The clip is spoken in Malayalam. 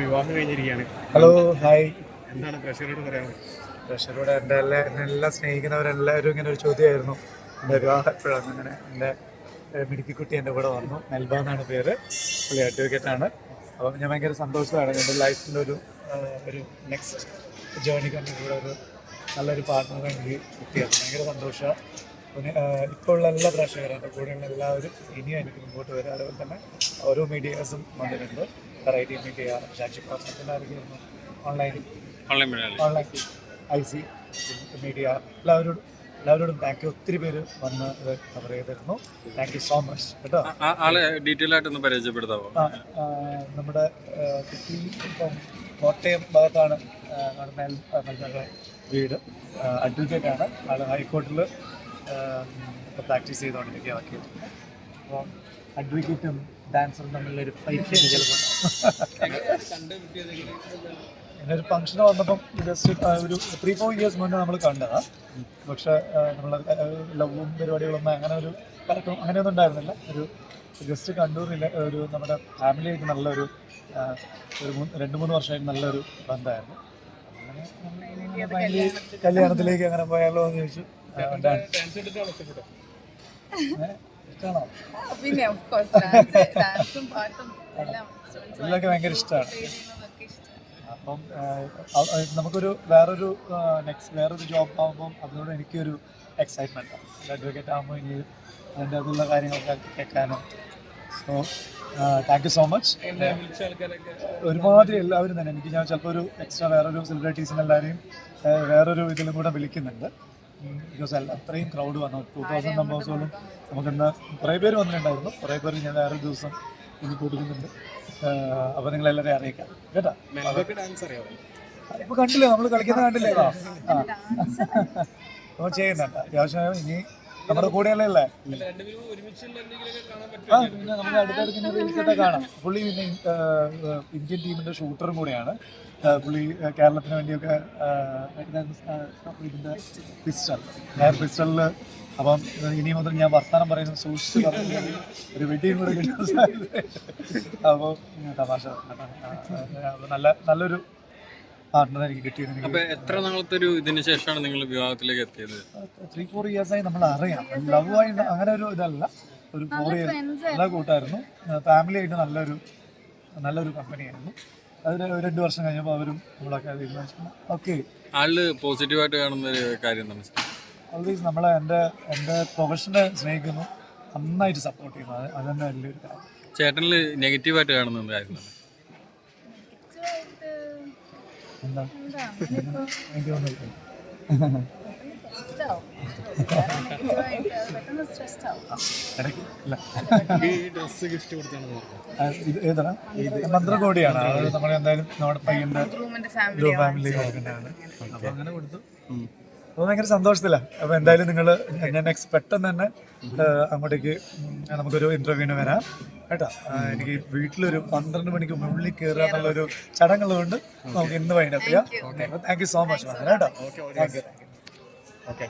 വിവാഹം കഴിഞ്ഞിരിക്കുകയാണ്. Hello hi. എന്താണ് പ്രഷറോട് പറയാനുള്ളത്? പ്രഷറോടെ എന്റെ എല്ലാ എന്നെ എല്ലാം സ്നേഹിക്കുന്നവരെല്ലാവരും ഇങ്ങനെ ഒരു ചോദ്യമായിരുന്നു. എന്റെ വിവാഹം എപ്പോഴാണ്? അങ്ങനെ എന്റെ മിടുക്കിക്കുട്ടി എന്റെ കൂടെ വന്നു. മെൽബ എന്നാണ് പേര്. പുള്ളി അഡ്വക്കേറ്റാണ് അപ്പം ഞാൻ ഭയങ്കര സന്തോഷമാണ്. എന്റെ ലൈഫിന്റെ ഒരു ഒരു നെക്സ്റ്റ് ജേർണിക്ക് എന്റെ കൂടെ ഒരു നല്ലൊരു പാർട്ട്ണർ എനിക്ക് കിട്ടിയത് ഭയങ്കര സന്തോഷമാണ്. പിന്നെ ഉള്ള എല്ലാ പ്രേക്ഷകരും എന്റെ കൂടെയുള്ള എല്ലാവരും ഇനിയും എനിക്ക് മുമ്പോട്ട് വരും അതുപോലെ തന്നെ ഓരോ മീഡിയാസും വന്നിട്ടുണ്ട്. വെറൈറ്റി മീഡിയ പാർട്ട്ണർ ആയിരിക്കും online online I C media എല്ലാവരോടും എല്ലാവരോടും താങ്ക് യു ഒത്തിരി പേര് വന്ന് ഇത് കവർ ചെയ്തിരുന്നു. താങ്ക് യു സോ മച്ച് കേട്ടോ? ആളെ ഡീറ്റെയിൽ ആയിട്ടൊന്ന് പരിചയപ്പെടുത്താമോ നമ്മുടെ കുട്ടി ഇപ്പം കോട്ടയം ഭാഗത്താണ് മകളുടെ വീട്. അഡ്വക്കേറ്റ് ആണ് ആൾ ഹൈക്കോർട്ടിൽ പ്രാക്ടീസ് ചെയ്തുകൊണ്ടിരിക്കുക വക്കീൽ അപ്പോൾ അഡ്വക്കേറ്റും ഡാൻസറും തമ്മിലൊരു ഫൈറ്റ് ചിലപ്പോൾ ഇങ്ങനെ ഒരു ഫംഗ്ഷൻ വന്നപ്പം ജസ്റ്റ് ഒരു ത്രീ ഫോർ ഇയേഴ്സ് മുന്നേ നമ്മൾ കണ്ടതാണ് പക്ഷെ നമ്മൾ ലവും പരിപാടികളൊന്നും അങ്ങനെ ഒരു കലക്കം അങ്ങനെയൊന്നും ഉണ്ടായിരുന്നില്ല. ഒരു ജസ്റ്റ് കണ്ടു ഒരു നമ്മുടെ ഫാമിലിയായിട്ട് നല്ലൊരു ഒരു മൂന്ന് രണ്ട് മൂന്ന് വർഷമായിട്ട് നല്ലൊരു ബന്ധമായിരുന്നു. അങ്ങനെ നമ്മൾ കല്യാണത്തിലേക്ക് അങ്ങനെ പോയാലോ എന്ന് ചോദിച്ചു. ഡാൻസ് പിന്നെ പാട്ടും എല്ലാം ഇതിലൊക്കെ ഭയങ്കര ഇഷ്ടമാണ്. അപ്പം നമുക്കൊരു വേറൊരു നെക്സ്റ്റ് വേറൊരു ജോബ് ആകുമ്പം അതിനോട് എനിക്കൊരു എക്സൈറ്റ്മെന്റ് ആണ്. അഡ്വക്കേറ്റ് ആകുമ്പോൾ ഇനി അതിന്റെ അതുള്ള കാര്യങ്ങളൊക്കെ കേൾക്കാനും. So thank you so much ഒരുമാതിരി എല്ലാവരും തന്നെ. എനിക്ക് ഞാൻ ചിലപ്പോൾ ഒരു എക്സ്ട്രാ വേറൊരു സെലിബ്രിറ്റീസിനെല്ലാവരെയും വേറൊരു ഇതിലും കൂടെ വിളിക്കുന്നുണ്ട്. ബിക്കോസ് അത്രയും ക്രൗഡ് വന്നു. ടൂ തൗസൻഡ് മെമ്പേഴ്സോളം നമുക്കിന്ന് കുറേ പേര് വന്നിട്ടുണ്ടായിരുന്നു. കുറേ പേര് ഞാൻ വേറെ ദിവസം ഇനി കൊടുക്കുന്നുണ്ട് അപ്പോൾ നിങ്ങളെല്ലാവരെയും അറിയിക്കാം. കേട്ടോ? ഇപ്പോൾ ഡാൻസ് അറിയാമോ ഇപ്പൊ കണ്ടില്ലേ? നമ്മൾ കളിക്കുന്ന കണ്ടില്ലേ? നമ്മൾ ചെയ്യുന്നുണ്ട്. അത്യാവശ്യം ഇനി നമ്മുടെ കൂടെയല്ലേ ഉള്ളേ? ആ പിന്നെ നമുക്ക് അടുത്തടുത്ത് റീൽസൊക്കെ കാണാം. പുള്ളി പിന്നെ ഇന്ത്യൻ ടീമിന്റെ ഷൂട്ടറും കൂടെയാണ്. പുള്ളി കേരളത്തിന് വേണ്ടിയൊക്കെ ഇതിന്റെ പിസ്റ്റൾ. എയർ പിസ്റ്റളിൽ അപ്പം ഇനി മുതൽ ഞാൻ വർത്തമാനം പറയുന്നത് സൂക്ഷിച്ച് പറഞ്ഞു ഒരു വെടിയും കൂടെ കിട്ടുന്ന സാധ്യത അപ്പോൾ തമാശ. നല്ല നല്ലൊരു പാർട്ട്ണർ എനിക്ക് കിട്ടിയത് അപ്പൊ എത്ര നാളത്തെ ഒരു ഇതിന് ശേഷമാണ് നിങ്ങൾ വിവാഹത്തിലേക്ക് എത്തിയത്? ത്രീ ഫോർ ഇയേഴ്സായി നമ്മൾ അറിയാം ലവ് ആയി അങ്ങനെ ഒരു ഇതല്ല. ഒരു ഫോർ ഇയർ നല്ല കൂട്ടായിരുന്നു. ഫാമിലി ആയിട്ട് നല്ലൊരു നല്ലൊരു കമ്പനിയായിരുന്നു അതിന് ഒരു രണ്ട് വർഷം കഴിഞ്ഞപ്പോൾ അവരും നമ്മളൊക്കെ തീരുമാനിച്ചു. ഓക്കെ ആൾ പോസിറ്റീവായിട്ട് കാണുന്ന ഒരു കാര്യം ഓൾവേസ് നമ്മളെ എന്റെ എന്റെ പ്രൊഫഷനെ സ്നേഹിക്കുന്നു. നന്നായിട്ട് സപ്പോർട്ട് ചെയ്യുന്നു. അത് അതന്നെ വലിയൊരു കാര്യം. ചേട്ടനിൽ നെഗറ്റീവായിട്ട് കാണുന്ന ഒരു ഏതാണ്? മന്ത്രകോടിയാണ്? നമ്മൾ എന്തായാലും നമ്മുടെ പയ്യന്റെ. ഫാമിലി അപ്പൊ അങ്ങനെ കൊടുത്തു. അപ്പോൾ ഭയങ്കര സന്തോഷത്തില്ല അപ്പോൾ എന്തായാലും നിങ്ങൾ ഞാൻ നെക്സ്റ്റ് പെട്ടെന്ന് തന്നെ അങ്ങോട്ടേക്ക് നമുക്കൊരു ഇന്റർവ്യൂവിന് വരാം. കേട്ടോ? എനിക്ക് വീട്ടിലൊരു പന്ത്രണ്ട് മണിക്ക് മുകളിൽ കയറുക എന്നുള്ളൊരു ചടങ്ങുള്ളതുകൊണ്ട് നമുക്ക് ഇന്ന് വൈകിട്ട് ചെയ്യാം താങ്ക് യു സോ മച്ച് കേട്ടോ? You thank you okay